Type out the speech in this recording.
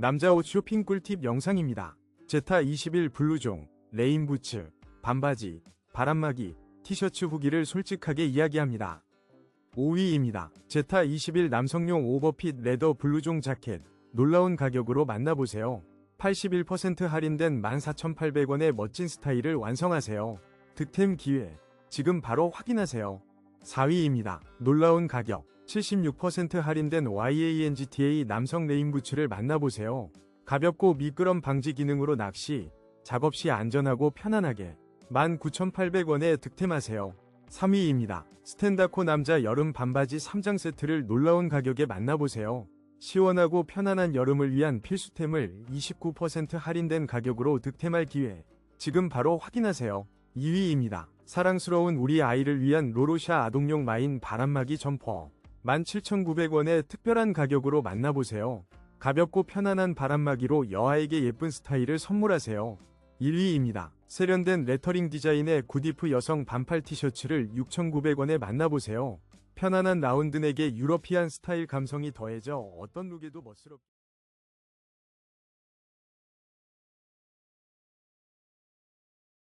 남자 옷 쇼핑 꿀팁 영상입니다. 제타 21 블루종, 레인 부츠, 반바지, 바람막이, 티셔츠 후기를 솔직하게 이야기합니다. 5위입니다. 제타 21 남성용 오버핏 레더 블루종 자켓, 놀라운 가격으로 만나보세요. 81% 할인된 14,800원의 멋진 스타일을 완성하세요. 득템 기회, 지금 바로 확인하세요. 4위입니다. 놀라운 가격, 76% 할인된 YANGTA 남성 레인부츠를 만나보세요. 가볍고 미끄럼 방지 기능으로 낚시, 작업 시 안전하고 편안하게 19,800원에 득템하세요. 3위입니다. 스탠다코 남자 여름 반바지 3장 세트를 놀라운 가격에 만나보세요. 시원하고 편안한 여름을 위한 필수템을 29% 할인된 가격으로 득템할 기회. 지금 바로 확인하세요. 2위입니다. 사랑스러운 우리 아이를 위한 로로샤 아동용 마인 바람막이 점퍼. 17,900원의 특별한 가격으로 만나보세요. 가볍고 편안한 바람막이로 여아에게 예쁜 스타일을 선물하세요. 1위입니다. 세련된 레터링 디자인의 구디프 여성 반팔 티셔츠를 6,900원에 만나보세요. 편안한 라운드넥에 유러피안 스타일 감성이 더해져 어떤 룩에도 멋스럽게